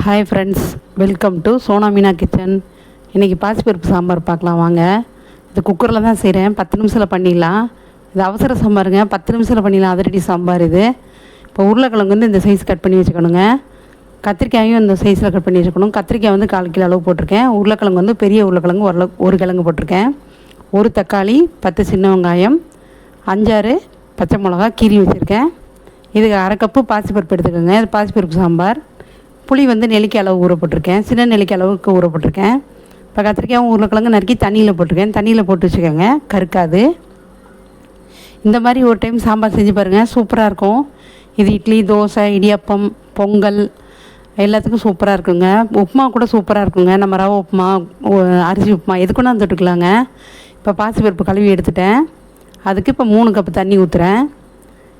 Hi friends welcome to Sona Meena kitchen இன்றைக்கி பாசிப்பருப்பு சாம்பார் பார்க்கலாம் வாங்க. இது குக்கரில் தான் செய்கிறேன் பத்து நிமிஷத்தில் பண்ணிடலாம். இது அவசர சாம்பாருங்க. பத்து நிமிஷத்தில் பண்ணிடலாம். அதிரடி சாம்பார் இது. இப்போ உருளைக்கிழங்கு வந்து இந்த சைஸ் கட் பண்ணி வச்சுக்கணுங்க. கத்திரிக்காயும் இந்த சைஸில் கட் பண்ணி வச்சுக்கணும். கத்திரிக்காய் வந்து கால் கிலோ அளவு போட்டிருக்கேன். உருளைக்கிழங்கு வந்து பெரிய உருளைக்கிழங்கு ஒரு ஒரு கிழங்கு போட்டிருக்கேன். ஒரு தக்காளி பத்து சின்ன வெங்காயம் அஞ்சாறு பச்சை மிளகா கீரி வச்சுருக்கேன். இதுக்கு அரை கப்பு பாசிப்பருப்பு எடுத்துக்கோங்க. இது பாசிப்பருப்பு சாம்பார். புளி வந்து நெல்லிக்காய் அளவு ஊற போட்டிருக்கேன் சின்ன நெல்லிக்காய் அளவுக்கு ஊற போட்டிருக்கேன் இப்போ கத்திரிக்காயும் உருளைக்கிழங்கு நறுக்கி தண்ணியில் போட்டிருக்கேன். தண்ணியில் போட்டு வச்சுக்கோங்க. கருக்காது. இந்த மாதிரி ஒரு டைம் சாம்பார் செஞ்சு பாருங்கள் சூப்பராக இருக்கும். இது இட்லி தோசை இடியப்பம் பொங்கல் எல்லாத்துக்கும் சூப்பராக இருக்குங்க. உப்புமா கூட சூப்பராக இருக்குங்க. நம்ம ரவை உப்புமா அரிசி உப்புமா எதுக்குன்னா தொட்டுக்கலாங்க. இப்போ பாசிப்பருப்பு கழுவி எடுத்துட்டேன். அதுக்கு இப்போ மூணு கப்பு தண்ணி ஊற்றுறேன்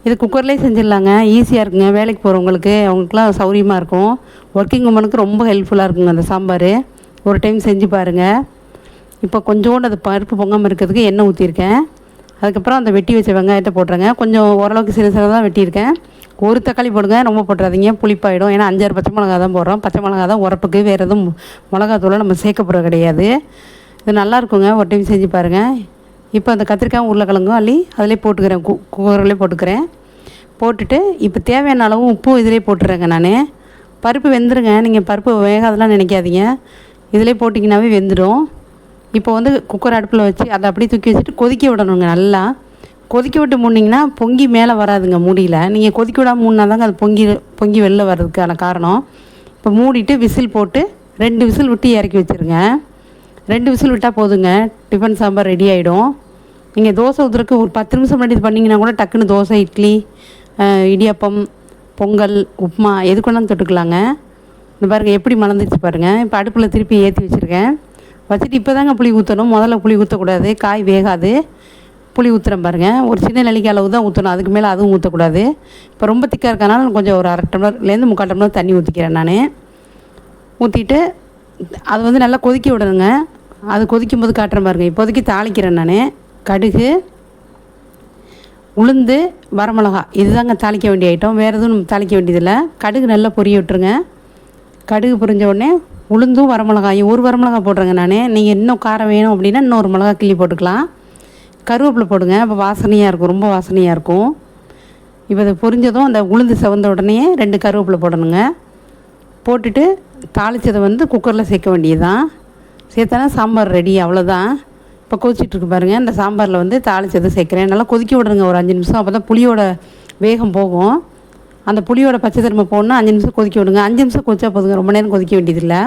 இது குக்கர்லேயே செஞ்சிடலாங்க. ஈஸியாக இருக்குங்க. வேலைக்கு போகிறவங்களுக்கு அவங்களுக்குலாம் சௌரியமாக இருக்கும். ஒர்க்கிங் உமனுக்கு ரொம்ப ஹெல்ப்ஃபுல்லாக இருக்குங்க அந்த சாம்பார். ஒரு டைம் செஞ்சு பாருங்கள் இப்போ கொஞ்சோண்டு அது பருப்பு பொங்காமல் இருக்கிறதுக்கு எண்ணெய் ஊற்றிருக்கேன் அதுக்கப்புறம் அந்த வெட்டி வச்ச வெங்காயத்தை போட்டுறேங்க. கொஞ்சம் ஓரளவுக்கு சிறு சிறு தான் வெட்டியிருக்கேன். ஒரு தக்காளி போடுங்க ரொம்ப போட்டுறாதீங்க. புளிப்பாயிடும். ஏன்னா அஞ்சாறு பச்சை மிளகா தான் போடுறோம். பச்சை மிளகா தான் உரப்புக்கு வேறு எதுவும் மிளகாத்தூளை நம்ம சேர்க்க போகிற கிடையாது. இது நல்லாயிருக்குங்க ஒரு டைம் செஞ்சு பாருங்கள் இப்போ அந்த கத்திரிக்காய் உருளைக்கிழங்கும் அள்ளி அதிலே போட்டுக்கிறேன். கு குக்கர்லேயே போட்டுக்கிறேன். போட்டுட்டு இப்போ தேவையான அளவு உப்பும் இதிலே போட்டுறேங்க நான். பருப்பு வெந்துருங்க. நீங்கள் பருப்பு வேகாதெல்லாம் நினைக்காதீங்க. இதிலே போட்டிங்கனாவே வெந்துடும். இப்போ வந்து குக்கர் அடுப்பில் வச்சு அதை அப்படியே தூக்கி வச்சுட்டு கொதிக்க விடணுங்க நல்லா. கொதிக்க விட்டு மூடிங்கன்னா பொங்கி மேலே வராதுங்க மூடியில். நீங்கள் கொதிக்க விடாம மூடினா தாங்க அது பொங்கி பொங்கி வெளில வர்றதுக்கான காரணம். இப்போ மூடிட்டு விசில் போட்டு ரெண்டு விசில் விட்டு இறக்கி வச்சுருங்க. ரெண்டு விசில் விட்டால் போதுங்க. டிஃபன் சாம்பார் ரெடி ஆகிடும் நீங்கள் தோசை ஊற்றுறக்கு ஒரு பத்து நிமிஷம் முன்னாடி இது பண்ணிங்கன்னா கூட டக்குன்னு தோசை இட்லி இடியாப்பம் பொங்கல் உப்புமா எதுக்கு வேணாலும் தொட்டுக்கலாங்க? இந்த பாருங்கள் எப்படி மலர்ந்துச்சு பாருங்கள் இப்போ அடுப்பில் திருப்பி ஏற்றி வச்சுருக்கேன். வச்சுட்டு இப்போ தாங்க புளி ஊற்றணும் முதல்ல புளி ஊற்றக்கூடாது காய் வேகாது. புளி ஊற்றுறேன் பாருங்கள் ஒரு சின்ன நெல்லிக்காய் அளவு தான் ஊற்றணும் அதுக்கு மேலே அதுவும் ஊற்றக்கூடாது இப்போ ரொம்ப திக்காக இருக்கனால கொஞ்சம் ஒரு அரை டம்ளர்லேருந்து முக்கால் டம்ளர் தண்ணி ஊற்றிக்கிறேன் நான். ஊற்றிட்டு அது வந்து நல்லா கொதிக்க விடணுங்க. அது கொதிக்கும் போது காட்டுறேன் பாருங்கள் இப்போதைக்கு தாளிக்கிறேன் நான். கடுகு உளுந்து வரமிளகா இதுதாங்க தாளிக்க வேண்டிய ஐட்டம் வேறு எதுவும் நம்ம தாளிக்க வேண்டியதில்லை. கடுகு நல்லா பொரிய விட்டுருங்க. கடுகு பொரிஞ்ச உடனே உளுந்தும் வரமிளகாயும் ஒரு வரமிளகா போடுறேங்க நான். நீங்கள் இன்னும் காரம் வேணும் அப்படின்னா இன்னொரு மிளகா கிள்ளி போட்டுக்கலாம். கருவேப்பிலை போடுங்க. அப்போ வாசனையாக இருக்கும். ரொம்ப வாசனையாக இருக்கும். இப்போ இது பொரிஞ்சதும் அந்த உளுந்து செவந்த உடனே ரெண்டு கருவேப்பிலை போடணுங்க. போட்டுட்டு தாளித்ததை வந்து குக்கரில் சேர்க்க வேண்டியது தான் சேர்த்தானா சாம்பார் ரெடி அவ்வளோதான் இப்போ கொதிச்சிட்ருக்கு பாருங்கள் இந்த சாம்பாரில் வந்து தாளிச்சது சேர்க்குறேன். நல்லா கொதிக்க விடுங்க ஒரு அஞ்சு நிமிஷம். அப்போ தான் புளியோட வேகம் போகும். அந்த புளியோட பச்சை திரும்ப போடணும் அஞ்சு நிமிஷம் கொதிக்க விடுங்க. அஞ்சு நிமிஷம் கொதிச்சா போதுங்க. ரொம்ப நேரம் கொதிக்க வேண்டியதில்லை.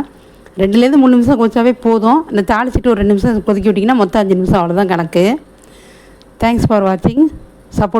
ரெண்டுலேருந்து மூணு நிமிஷம் கொதிச்சாவே போதும். இந்த தாளிச்சிட்டு ஒரு ரெண்டு நிமிஷம் கொதிக்க விட்டிங்கன்னா மொத்தம் அஞ்சு நிமிஷம் அவ்வளோதான் கணக்கு. தேங்க்ஸ் ஃபார் வாட்சிங் சப்போர்ட்